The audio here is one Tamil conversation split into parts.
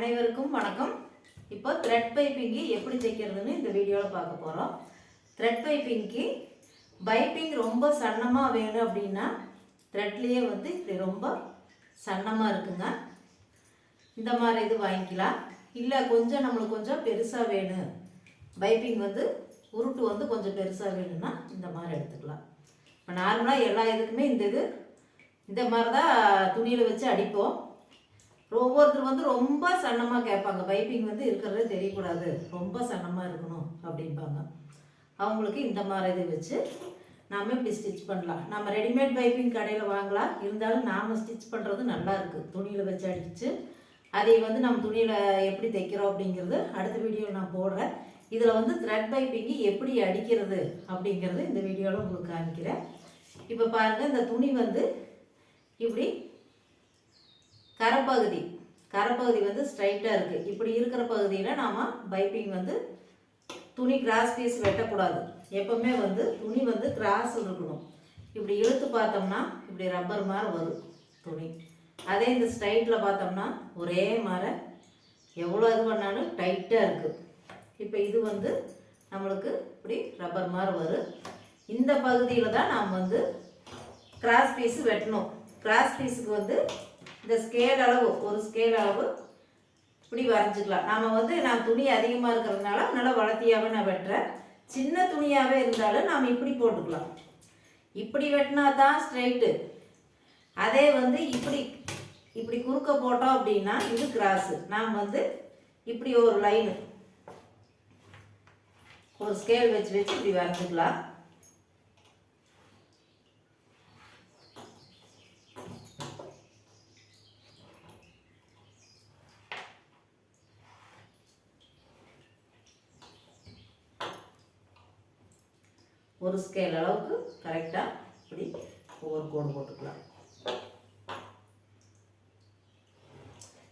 அனைவருக்கும் வணக்கம். இப்போ த்ரெட் பைப்பிங்கு எப்படி தைக்கிறதுன்னு இந்த வீடியோவில் பார்க்க போகிறோம் த்ரெட் பைப்பிங்க்கு பைப்பிங் ரொம்ப சன்னமாக வேணும் அப்படின்னா த்ரெட்லேயே வந்து இப்படி ரொம்ப சன்னமாக இருக்குங்க. இந்த மாதிரி இது வாங்கிக்கலாம். இல்லை கொஞ்சம் நம்மளுக்கு கொஞ்சம் பெருசாக வேணும். பைப்பிங் வந்து உருட்டு வந்து கொஞ்சம் பெருசாக வேணும்னா இந்த மாதிரி எடுத்துக்கலாம். இப்போ நார்மலாக எல்லா இதுக்குமே இந்த இது இந்த மாதிரி தான் துணியில் வச்சு அடிப்போம். ஒவ்வொருத்தர் வந்து ரொம்ப சன்னமாக கேட்பாங்க. பைப்பிங் வந்து இருக்கிறதே தெரியக்கூடாது. ரொம்ப சன்னமாக இருக்கணும் அப்படிம்பாங்க. அவங்களுக்கு இந்த மாதிரி இது வச்சு நாம் இப்படி ஸ்டிச் பண்ணலாம். நம்ம ரெடிமேட் பைப்பிங் கடையில் வாங்கலாம். இருந்தாலும் நாம் ஸ்டிச் பண்ணுறது நல்லா இருக்குது துணியில் வச்சு அடிச்சு அதை வந்து நம்ம துணியில் எப்படி தைக்கிறோம் அப்படிங்கிறது அடுத்த வீடியோவில் நான் போடுறேன். இதில் வந்து த்ரெட் பைப்பிங்கு எப்படி அடிக்கிறது அப்படிங்கிறது இந்த வீடியோவில் உங்களுக்கு காமிக்கிறேன். இப்போ பாருங்கள் இந்த துணி வந்து இப்படி கரப்பகுதி. கரப்பகுதி வந்து ஸ்ட்ரைட்டாக இருக்குது இப்படி இருக்கிற பகுதியில் நாம் பைப்பிங் வந்து துணி கிராஸ் பீஸ் வெட்டக்கூடாது. எப்போவுமே வந்து துணி வந்து கிராஸ் இருக்கணும். இப்படி இழுத்து பார்த்தோம்னா இப்படி ரப்பர் மாதிரி வரும் துணி. அதே இந்த ஸ்ட்ரைட்டில் பார்த்தோம்னா ஒரே மாதிரி எவ்வளோ இது பண்ணாலும் டைட்டாக இருக்குது இப்போ இது வந்து நம்மளுக்கு இப்படி ரப்பர் மாதிரி வரும். இந்த பகுதியில் தான் நாம் வந்து கிராஸ் பீஸு வெட்டணும். கிராஸ் பீஸுக்கு வந்து இந்த ஸ்கேல் அளவு ஒரு ஸ்கேல் அளவு இப்படி வரைஞ்சிக்கலாம். நாம் வந்து நான் துணி அதிகமாக இருக்கிறதுனால நல்லா வளர்த்தியாகவே நான் வெட்டுறேன். சின்ன துணியாகவே இருந்தாலும் நாம் இப்படி போட்டுக்கலாம். இப்படி வெட்டினா தான் ஸ்ட்ரைட்டு அதே வந்து இப்படி இப்படி குறுக்க போட்டோம் அப்படின்னா இது கிராஸு நாம் வந்து இப்படி ஒரு லைனு ஒரு ஸ்கேல் வச்சு வச்சு இப்படி வரைஞ்சிக்கலாம். ஒரு ஸ்கேல் அளவுக்கு கரெக்டாக இப்படி ஒவ்வொரு கோடு போட்டுக்கலாம்.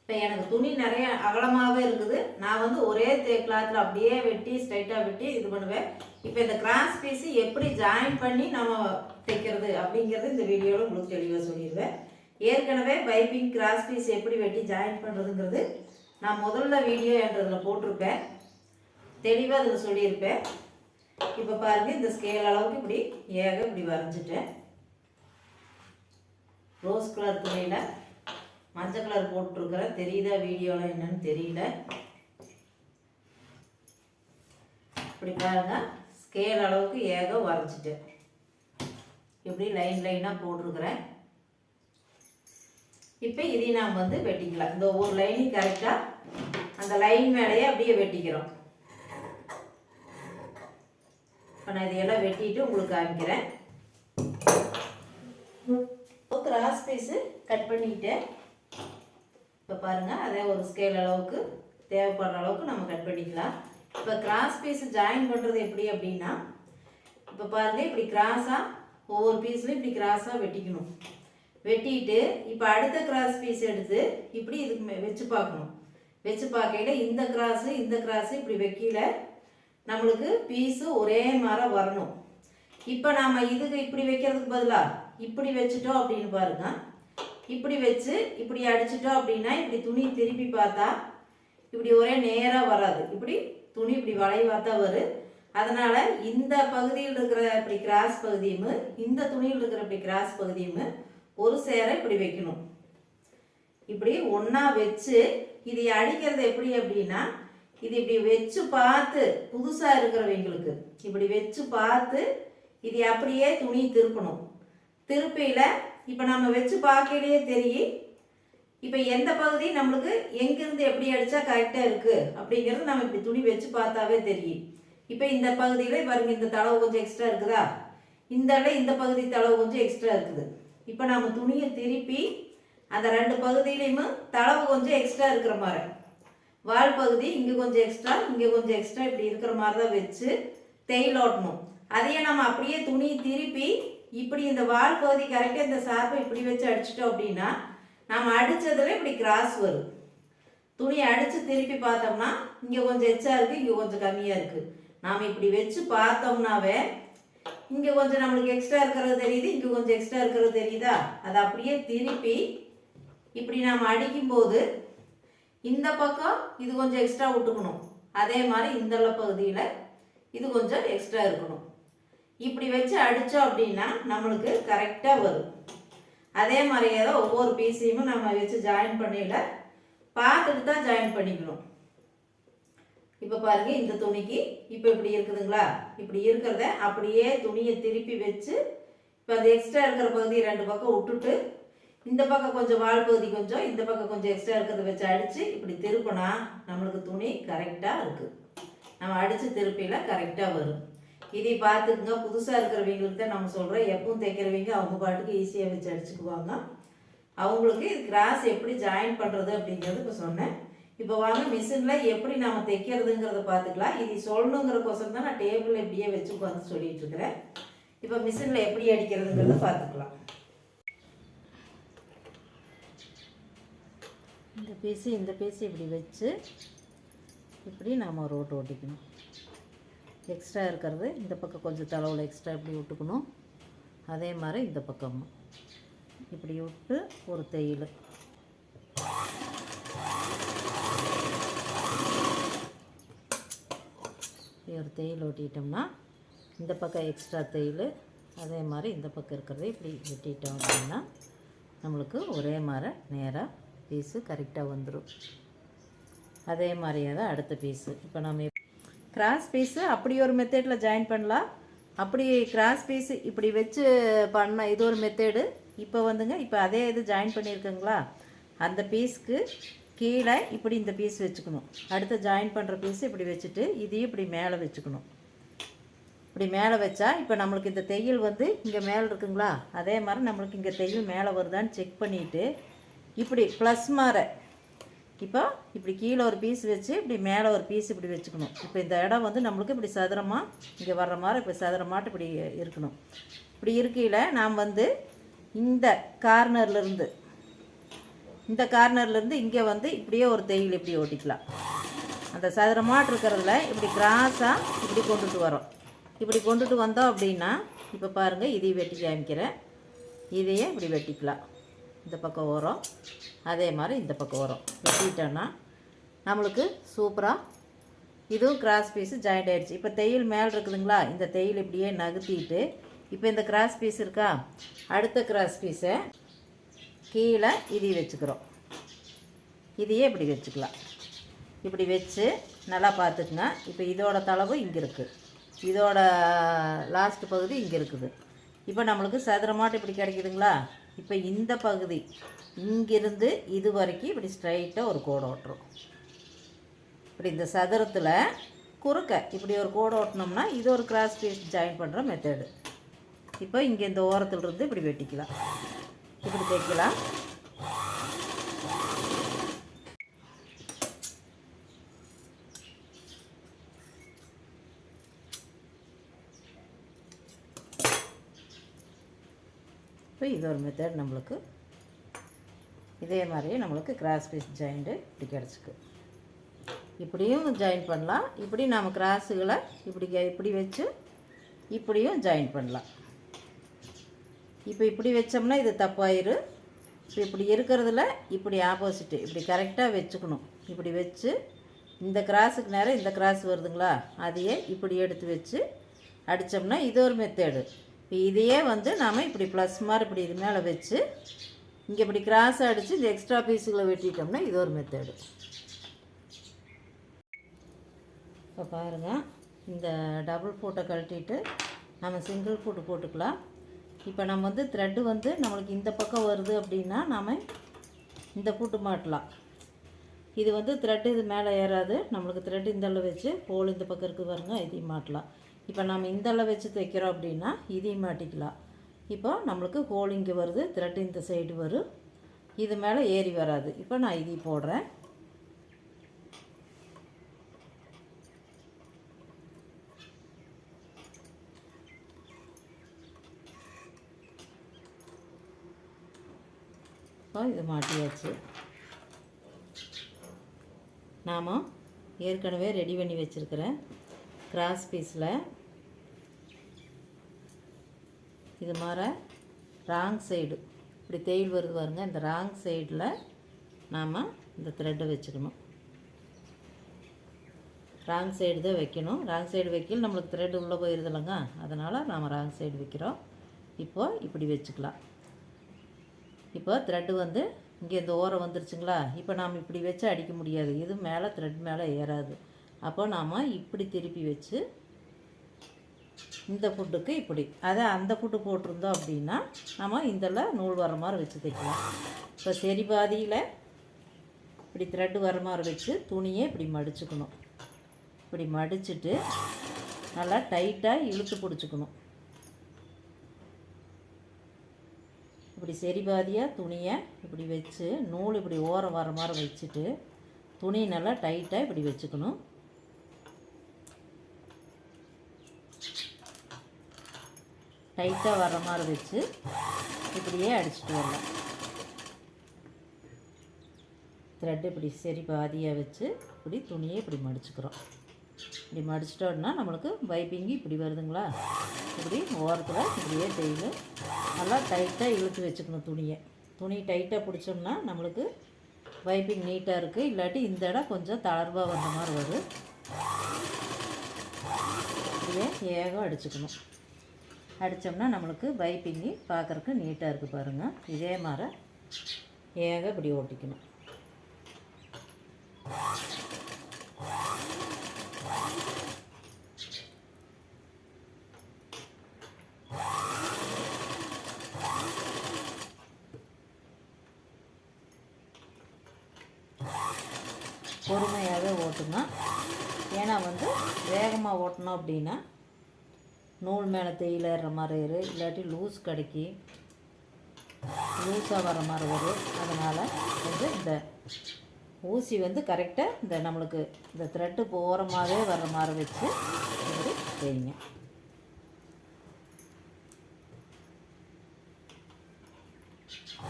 இப்போ எனக்கு துணி நிறைய அகலமாகவே இருக்குது. நான் வந்து ஒரே தே கிளாத்தில் அப்படியே வெட்டி ஸ்ட்ரைட்டாக வெட்டி இது பண்ணுவேன். இப்போ இந்த கிராஸ் பீஸு எப்படி ஜாயின் பண்ணி நம்ம தைக்கிறது அப்படிங்கிறது இந்த வீடியோவில் உங்களுக்கு தெளிவாக சொல்லிடுவேன். ஏற்கனவே பைப்பிங் கிராஸ் பீஸ் எப்படி வெட்டி ஜாயின் பண்ணுறதுங்கிறது நான் முதல்ல வீடியோ என்றதில் போட்டிருப்பேன். தெளிவாக அதில் சொல்லியிருப்பேன். இப்போ பாருங்க இந்த ஸ்கேல் அளவுக்கு இப்படி ஏக இப்படி வரைஞ்சிட்டேன். ரோஸ் கலர் துணியில் மஞ்சள் கலர் போட்டிருக்கிறேன். தெரியுதா வீடியோவில் என்னன்னு தெரியல. இப்படி பாருங்க ஸ்கேல் அளவுக்கு ஏக வரைஞ்சிட்டேன். இப்படி லைன் லைனாக போட்டிருக்கிறேன். இப்போ இதையும் நாம் வந்து வெட்டிக்கலாம். இந்த ஒவ்வொரு லைனையும் கரெக்டாக அந்த லைன் மேலேயே அப்படியே வெட்டிக்கிறோம். இப்போ நான் இதையெல்லாம் வெட்டிட்டு உங்களுக்கு காமிக்கிறேன். கிராஸ் பீஸு கட் பண்ணிக்கிட்டேன் இப்போ பாருங்கள் அதே ஒரு ஸ்கேல் அளவுக்கு தேவைப்படுற அளவுக்கு நம்ம கட் பண்ணிக்கலாம். இப்போ கிராஸ் பீஸு ஜாயின் பண்ணுறது எப்படி அப்படின்னா இப்போ பாருங்கள் இப்படி கிராஸாக ஒவ்வொரு பீஸ்லையும் இப்படி கிராஸாக வெட்டிக்கணும். வெட்டிட்டு இப்போ அடுத்த கிராஸ் பீஸ் எடுத்து இப்படி இதுக்கு மே- வச்சு பார்க்கணும். வச்சு பார்க்கையில் இந்த கிராஸு இந்த கிராஸு இப்படி வைக்கல நம்மளுக்கு பீஸு ஒரே மாதிரி வரணும். இப்போ நாம் இதுக்கு இப்படி வைக்கிறதுக்கு பதிலாக இப்படி வச்சுட்டோம் அப்படின்னு பாருங்க. இப்படி வச்சு இப்படி அடிச்சிட்டோம் அப்படின்னா இப்படி துணி திருப்பி பார்த்தா இப்படி ஒரே நேராக வராது. இப்படி துணி இப்படி வளைவாக தான் வரும் அதனால் இந்த பகுதியில் இருக்கிற இப்படி கிராஸ் பகுதியும் இந்த துணியில் இருக்கிற இப்படி கிராஸ் பகுதியும் ஒரு சேர இப்படி வைக்கணும். இப்படி ஒன்றா வச்சு இதை அடிக்கிறது எப்படி அப்படின்னா இது இப்படி வச்சு பார்த்து புதுசாக இருக்கிறவங்களுக்கு இப்படி வச்சு பார்த்து இது அப்படியே துணி திருப்பணும். திருப்பியில் இப்போ நம்ம வச்சு பார்க்கலையே தெரியும் இப்போ எந்த பகுதி நம்மளுக்கு எங்கேருந்து எப்படி அடித்தா கரெக்டாக இருக்குது அப்படிங்கிறது நம்ம இப்படி துணி வச்சு பார்த்தாவே தெரியும். இப்போ இந்த பகுதியில் பாருங்க இந்த தளவு கொஞ்சம் எக்ஸ்ட்ரா இருக்குதா? இந்த இடம் இந்த பகுதி தளவு கொஞ்சம் எக்ஸ்ட்ரா இருக்குது. இப்போ நம்ம துணியை திருப்பி அந்த ரெண்டு பகுதியிலையுமே தளவு கொஞ்சம் எக்ஸ்ட்ரா இருக்கிற மாதிரி. வால் பகுதி இங்கே கொஞ்சம் எக்ஸ்ட்ரா இங்கே கொஞ்சம் எக்ஸ்ட்ரா இப்படி இருக்கிற மாதிரி தான் வச்சு தையல் ஓட்டணும். அதையே நம்ம அப்படியே துணி திருப்பி இப்படி இந்த வால் பகுதி கரெக்டாக இந்த சார்பை இப்படி வச்சு அடிச்சிட்டோம் அப்படின்னா நம்ம அடித்ததில் இப்படி கிராஸ் வரும். துணி அடித்து திருப்பி பார்த்தோம்னா இங்கே கொஞ்சம் எச்சா இருக்குது இங்கே கொஞ்சம் கம்மியாக இருக்குது நாம் இப்படி வச்சு பார்த்தோம்னாவே இங்கே கொஞ்சம் நம்மளுக்கு எக்ஸ்ட்ரா இருக்கிறது தெரியுது இங்கே கொஞ்சம் எக்ஸ்ட்ரா இருக்கிறது தெரியுதா? அதை அப்படியே திருப்பி இப்படி நாம் அடிக்கும்போது இந்த பக்கம் இது கொஞ்சம் எக்ஸ்ட்ரா விட்டுக்கணும் அதே மாதிரி இந்த பகுதியில் இது கொஞ்சம் எக்ஸ்ட்ரா இருக்கணும். இப்படி வச்சு அடித்தோம் அப்படின்னா நம்மளுக்கு கரெக்டாக வரும். அதே மாதிரியே தான் ஒவ்வொரு பீஸையும் நம்ம வச்சு ஜாயின் பண்ணியில் பார்த்துட்டு தான் ஜாயின் பண்ணிக்கணும். இப்போ பாருங்க இந்த துணிக்கு இப்போ இப்படி இருக்குதுங்களா? இப்படி இருக்கிறத அப்படியே துணியை திருப்பி வச்சு இப்போ அந்த எக்ஸ்ட்ரா இருக்கிற பகுதி ரெண்டு பக்கம் விட்டுட்டு இந்த பக்கம் கொஞ்சம் வால் பகுதி கொஞ்சம் இந்த பக்கம் கொஞ்சம் எக்ஸ்ட்ரா இருக்கிறத வச்சு அடித்து இப்படி திருப்பினா நம்மளுக்கு துணி கரெக்டாக இருக்குது நம்ம அடித்து திருப்பியில் கரெக்டாக வரும். இதை பார்த்துக்குங்க புதுசாக இருக்கிறவங்களுக்கு தான் நம்ம சொல்கிறோம் எப்பவும் தைக்கிறவங்க அவங்க பாட்டுக்கு ஈஸியாக வச்சு அடிச்சுக்குவாங்க. அவங்களுக்கு இது கிராஸ் எப்படி ஜாயின் பண்ணுறது அப்படிங்கிறது இப்போ சொன்னேன். இப்போ வாங்க மிஷினில் எப்படி நாம் தைக்கிறதுங்கிறத பார்த்துக்கலாம். இது சொல்லணுங்கிறக்கோசரம் தான் நான் டேபிளில் இப்படியே வச்சு உட்காந்து சொல்லிட்டு இருக்கிறேன். இப்போ மிஷினில் எப்படி அடிக்கிறதுங்கிறத பார்த்துக்கலாம். இந்த பீஸு இந்த பீஸு இப்படி வச்சு இப்படி நாம் ஒரு ஓட்டு ஓட்டிக்கணும். எக்ஸ்ட்ரா இருக்கிறது இந்த பக்கம் கொஞ்சம் தளவில் எக்ஸ்ட்ரா இப்படி விட்டுக்கணும். அதே மாதிரி இந்த பக்கமும். இப்படி விட்டு ஒரு தையல். ஒரு தையல் ஒட்டிட்டோம்னா இந்த பக்கம் எக்ஸ்ட்ரா தையல் அதே மாதிரி இந்த பக்கம் இருக்கிறது இப்படி வெட்டிட்டோம் அப்படின்னா நம்மளுக்கு ஒரே மாதிரி நேராக பீஸு கரெக்டாக வந்துடும் அதே மாதிரியே தான் அடுத்த பீஸு இப்போ நம்ம கிராஸ் பீஸு அப்படி ஒரு மெத்தேடில் ஜாயின் பண்ணலாம். அப்படி கிராஸ் பீஸு இப்படி வச்சு பண்ண இது ஒரு மெத்தேடு இப்போ வந்துங்க இப்போ அதே இது ஜாயின் பண்ணியிருக்குங்களா அந்த பீஸ்க்கு கீழே இப்படி இந்த பீஸ் வச்சுக்கணும். அடுத்து ஜாயின் பண்ணுற பீஸ் இப்படி வச்சுட்டு இதையும் இப்படி மேலே வச்சுக்கணும். இப்படி மேலே வச்சா இப்போ நம்மளுக்கு இந்த தையல் வந்து இங்கே மேலே இருக்குங்களா? அதே மாதிரி நம்மளுக்கு இங்கே தையல் மேலே வருதான்னு செக் பண்ணிவிட்டு இப்படி ப்ளஸ் மாற. இப்போ இப்படி கீழே ஒரு பீஸ் வச்சு இப்படி மேலே ஒரு பீஸ் இப்படி வச்சுக்கணும். இப்போ இந்த இடம் வந்து நம்மளுக்கு இப்படி சதுரமாக இங்கே வர்ற மாதிரி இப்போ சதுரமாட்டு இப்படி இருக்கணும். இப்படி இருக்கையில் நாம் வந்து இந்த கார்னர்லேருந்து இந்த கார்னர்லேருந்து இங்கே வந்து இப்படியே ஒரு தையல் இப்படி ஓட்டிக்கலாம். அந்த சதுரமாட்டு இருக்கிறதுல இப்படி கிராஸாக இப்படி கொண்டுட்டு வரோம் இப்படி கொண்டுட்டு வந்தோம் அப்படின்னா இப்போ பாருங்கள் இதையும் வெட்டி காமிக்கிறேன். இதையே இப்படி வெட்டிக்கலாம். இந்த பக்கம் வரும் அதே மாதிரி இந்த பக்கம் வரும் வெட்டிட்டோன்னா நம்மளுக்கு சூப்பராக இதுவும் கிராஸ் பீஸு ஜாயிண்ட் ஆகிடுச்சு இப்போ தையல் மேலே இருக்குதுங்களா? இந்த தையல் இப்படியே நகர்த்திட்டு இப்போ இந்த கிராஸ் பீஸ் இருக்கா? அடுத்த கிராஸ் பீஸை கீழே இதை வச்சுக்கிறோம். இதையே இப்படி வச்சுக்கலாம். இப்படி வச்சு நல்லா பார்த்துக்குங்க. இப்போ இதோட தளவு இங்கே இருக்குது இதோட லாஸ்ட் பகுதி இங்கே இருக்குது. இப்போ நம்மளுக்கு சதுரமாட்டு இப்படி கிடைக்குதுங்களா? இப்போ இந்த பகுதி இங்கிருந்து இது வரைக்கும் இப்படி ஸ்ட்ரைட்டாக ஒரு கோடு ஓட்டுறோம் இப்படி இந்த சதுரத்தில் குறுக்க இப்படி ஒரு கோடு ஓட்டினோம்னா இது ஒரு கிராஸ் பீஸ் ஜாயின் பண்ணுற மெத்தடு இப்போ இங்கே இந்த ஓரத்துலேருந்து இப்படி வெட்டிக்கலாம். இப்படி தைக்கலாம் இது ஒரு மெத்தட் நம்மளுக்கு இதே மாதிரியே நம்மளுக்கு கிராஸ் பீஸ் ஜாயிண்ட்டு இப்படி கிடச்சிக்கு இப்படியும் ஜாயின் பண்ணலாம். இப்படி நம்ம கிராஸுகளை இப்படி இப்படி வச்சு இப்படியும் ஜாயின் பண்ணலாம். இப்போ இப்படி வச்சோம்னா இது தப்பாயிரு. இப்போ இப்படி இருக்கிறதுல இப்படி ஆப்போசிட்டு இப்படி கரெக்டாக வச்சுக்கணும். இப்படி வச்சு இந்த கிராஸுக்கு நேரம் இந்த கிராஸ் வருதுங்களா? அதையே இப்படி எடுத்து வச்சு அடித்தோம்னா இது ஒரு மெத்தேடு இப்போ இதையே வந்து நாம் இப்படி ப்ளஸ் மாதிரி இப்படி இது மேலே வச்சு இங்கே இப்படி கிராஸ் அடித்து இந்த எக்ஸ்ட்ரா பீஸுகளை வெட்டிட்டோம்னா இது ஒரு மெத்தேடு இப்போ பாருங்கள் இந்த டபுள் ஃபோட்டோ கழட்டிட்டு நம்ம சிங்கிள் ஃபோட்டோ போட்டுக்கலாம். இப்போ நம்ம வந்து த்ரெட்டு வந்து நம்மளுக்கு இந்த பக்கம் வருது அப்படின்னா நாம் இந்த பூட்டு மாட்டலாம். இது வந்து த்ரெட்டு இது மேலே ஏறாது. நம்மளுக்கு த்ரெட் இந்தளவு வச்சு ஹோல் இந்த பக்கம் இருக்குது பாருங்கள் இதையும் மாட்டலாம். இப்போ நம்ம இந்தளவு வச்சு தைக்கிறோம் அப்படின்னா இதையும் மாட்டிக்கலாம். இப்போ நம்மளுக்கு ஹோல் இங்கே வருது த்ரெட் இந்த சைடு வரும். இது மேலே ஏறி வராது. இப்போ நான் இதையும் போடுறேன். இப்போ இது மாட்டியாச்சு. நாம் ஏற்கனவே ரெடி பண்ணி வச்சுருக்கிறேன். கிராஸ் பீஸில் இது மாதிரி ராங் சைடு இப்படி தேயில் வருது பாருங்க இந்த ராங் சைடில் நாம் இந்த த்ரெட்டை வச்சுக்கணும் ராங் சைடு தான் வைக்கணும். ராங் சைடு வைக்கல நம்மளுக்கு த்ரெட் உள்ளே போயிருதுலங்க அதனால் நாம் ராங் சைடு வைக்கிறோம். இப்போது இப்படி வச்சுக்கலாம். இப்போ த்ரெட்டு வந்து இங்கே இந்த ஓரம் வந்துருச்சுங்களா? இப்போ நாம் இப்படி வச்சு அடிக்க முடியாது. இது மேலே த்ரெட் மேலே ஏறாது. அப்போ நாம் இப்படி திருப்பி வச்சு இந்த ஃபுட்டுக்கு இப்படி. அதை அந்த ஃபுட்டு போட்டிருந்தோம் அப்படின்னா நம்ம இதில் நூல் வர மாதிரி வச்சு தைக்கலாம். இப்போ சரி பாதியில் இப்படி த்ரெட்டு வர மாதிரி வச்சு துணியை இப்படி மடிச்சுக்கணும். இப்படி மடிச்சுட்டு நல்லா டைட்டாக இழுத்து பிடிச்சிக்கணும். இப்படி சரி பாதியாக துணியை இப்படி வச்சு நூல் இப்படி ஓரம் வர மாதிரி வச்சுட்டு துணி நல்லா டைட்டாக இப்படி வச்சுக்கணும். டைட்டாக வர மாதிரி வச்சு இப்படியே அடிச்சுட்டு வரலாம். த்ரெட் இப்படி சரி பாதியாக வச்சு இப்படி துணியை இப்படி மடிச்சுக்கிறோம். இப்படி மடிச்சிட்டோன்னா நம்மளுக்கு பைப்பிங்கி இப்படி வருதுங்களா? இப்படி ஓரத்தில் இப்படியே தையல் நல்லா டைட்டாக இழுத்து வச்சுக்கணும் துணியை. துணி டைட்டாக பிடிச்சோம்னா நம்மளுக்கு பைப்பிங் நீட்டாக இருக்குது இல்லாட்டி இந்த இடம் கொஞ்சம் தளர்வாக வந்த மாதிரி வரும். இப்படியே ஏகம் அடிச்சுக்கணும். அடித்தோம்னா நம்மளுக்கு பைப்பிங்கி பார்க்குறக்கு நீட்டாக இருக்குது பாருங்கள் இதே மாதிரி ஏக இப்படி ஓட்டிக்கணும். பொறுமையாகவே ஓட்டுங்க. ஏன்னா வந்து வேகமாக ஓட்டணும் அப்படின்னா நூல் மேலே தேயில ஏறுற மாதிரி இரு. இல்லாட்டி லூஸ் கிடைக்கி லூஸாக வர மாதிரி வரும் அதனால் வந்து இந்த ஊசி வந்து கரெக்டாக இந்த நம்மளுக்கு இந்த த்ரெட்டு போகிறமாவே வர்ற மாதிரி வச்சு இப்படி செய்யுங்க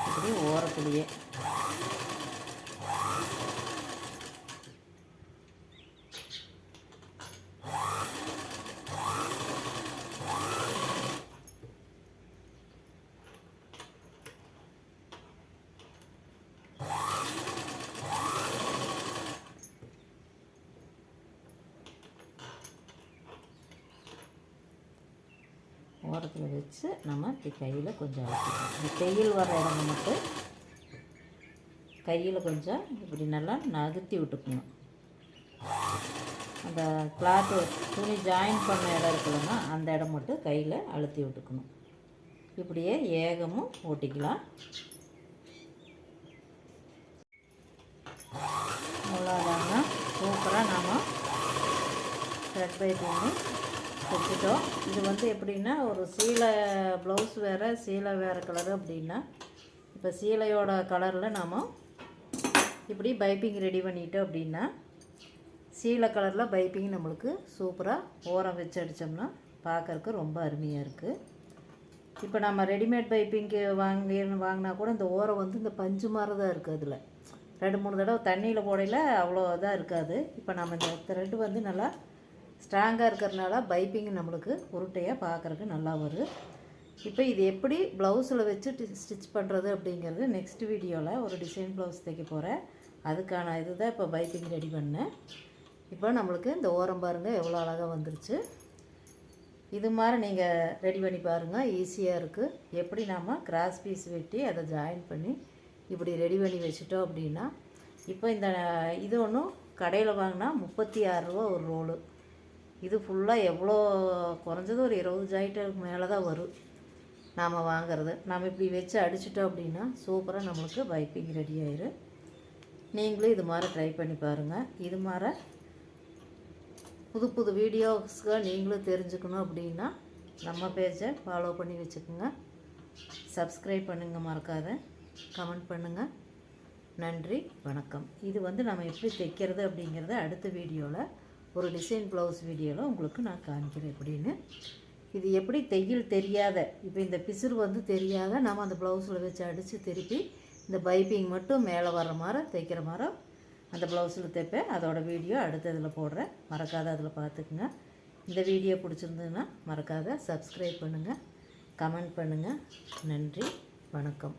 இப்படி ஓரத்துலேயே ஓரத்தில் வச்சு நம்ம இப்படி கையில் கொஞ்சம் அழுத்திக்கணும் இந்த தையல் வர இடங்க மட்டும் கையில் கொஞ்சம் இப்படி நல்லா நகர்த்தி விட்டுக்கணும். அந்த கிளாத்து துணி ஜாயின் பண்ண இடம் இருக்குல்லன்னா அந்த இடம் மட்டும் கையில் அழுத்தி விட்டுக்கணும். இப்படியே ஏகமும் ஓட்டிக்கலாம். அவ்வளோதாங்க சூப்பராக நாம் த்ரெட் பை பண்ணி தைச்சிட்டோம் இது வந்து எப்படின்னா ஒரு சீலை ப்ளவுஸ் வேறு சீலை வேறு கலர் அப்படின்னா இப்போ சீலையோட கலரில் நாம் இப்படி பைப்பிங் ரெடி பண்ணிட்டோம் அப்படின்னா சீலை கலரில் பைப்பிங் நம்மளுக்கு சூப்பராக ஓரம் வச்சு அடித்தோம்னா பார்க்கறக்கு ரொம்ப அருமையாக இருக்குது இப்போ நம்ம ரெடிமேட் பைப்பிங்க்கு வாங்கி வாங்கினா கூட இந்த ஓரம் வந்து இந்த பஞ்சு மாதிரி தான் இருக்குது அதில். ரெண்டு மூணு தடவை தண்ணியில் போடையில் அவ்வளோ இதாக இருக்காது. இப்போ நம்ம இந்த த்ரெட்டு வந்து நல்லா ஸ்ட்ராங்காக இருக்கிறதுனால பைப்பிங் நம்மளுக்கு உருட்டையாக பார்க்குறக்கு நல்லா வரும் இப்போ இது எப்படி ப்ளவுஸில் வச்சு ஸ்டிச் பண்ணுறது அப்படிங்கிறது நெக்ஸ்ட் வீடியோவில் ஒரு டிசைன் ப்ளவுஸ் தைக்க போகிறேன். அதுக்கான இதுதான் இப்போ பைப்பிங் ரெடி பண்ணேன். இப்போ நம்மளுக்கு இந்த ஓரம் பாருங்கள் எவ்வளோ அழகாக வந்துருச்சு. இது மாதிரி நீங்கள் ரெடி பண்ணி பாருங்கள் ஈஸியாக இருக்குது எப்படி நாம் கிராஸ் பீஸ் வெட்டி அதை ஜாயின் பண்ணி இப்படி ரெடி பண்ணி வச்சுட்டோம் அப்படின்னா இப்போ இந்த இது ஒன்றும் கடையில் வாங்கினா முப்பத்தி ஆறுரூவா ஒரு ரோலு. இது ஃபுல்லாக எவ்வளோ குறைஞ்சது ஒரு இருபது ஜாயிட்டுக்கு மேலே தான் வரும். நாம் வாங்கிறது. நாம் இப்படி வச்சு அடிச்சிட்டோம் அப்படின்னா சூப்பராக நம்மளுக்கு பைப்பிங் ரெடி ஆயிரும். நீங்களும் இது மாதிரி ட்ரை பண்ணி பாருங்கள் இது மாதிரி புது புது வீடியோஸ்க்கு நீங்களும் தெரிஞ்சுக்கணும் அப்படின்னா நம்ம பேஜை ஃபாலோ பண்ணி வச்சுக்கோங்க. சப்ஸ்கிரைப் பண்ணுங்கள் மறக்காத. கமெண்ட் பண்ணுங்கள் நன்றி வணக்கம். இது வந்து நம்ம எப்படி தைக்கிறது அப்படிங்கிறத அடுத்த வீடியோவில் ஒரு டிசைன் ப்ளவுஸ் வீடியோவில் உங்களுக்கு நான் காமிக்கிறேன் எப்படின்னு. இது எப்படி தையல் தெரியாத இப்போ இந்த பிசுறு வந்து தெரியாத நம்ம அந்த ப்ளவுஸில் வச்சு அடித்து திருப்பி இந்த பைப்பிங் மட்டும் மேலே வர்ற மாதிரி தைக்கிற மாதிரி அந்த ப்ளவுஸில் தைப்பேன். அதோடய வீடியோ அடுத்ததில் போடுறேன். மறக்காத அதில் பார்த்துக்குங்க. இந்த வீடியோ பிடிச்சிருந்ததுன்னா மறக்காத சப்ஸ்கிரைப் பண்ணுங்கள் கமெண்ட் பண்ணுங்கள் நன்றி. வணக்கம்.